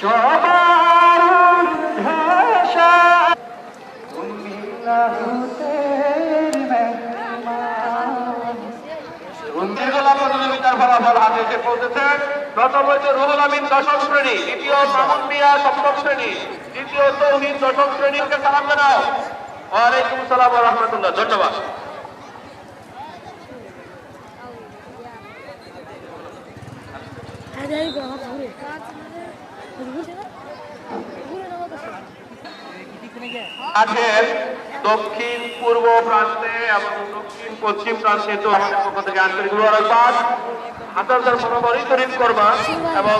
সবার ভাষা তুমি দীর্ঘলা প্রতিযোগিতার ফলাফল হাতে এসে পৌঁছেছে প্রথম হয়েছে রুহুল আমিন দশম শ্রেণি দ্বিতীয় মামুন মিয়া ধন্যবাদ মাঠের দক্ষিণ পূর্ব প্রান্তে এবং দক্ষিণ পশ্চিম প্রান্তে তো আমাদের পক্ষ থেকে আন্তরিক মুবারকবাদ। হাজারদার মনোবলই তৈরি করবা এবং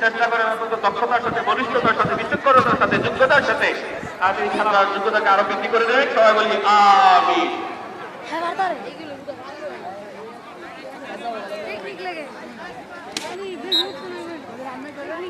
চেষ্টা করেন অত্যন্ত দক্ষতার সাথে, বলিষ্ঠতার সাথে বিচক্ষণতার সাথে, যোগ্যতার সাথে আপনি খেলার যোগ্যতাকে আরও বৃদ্ধি করে দেবেন সবাই বলি আমি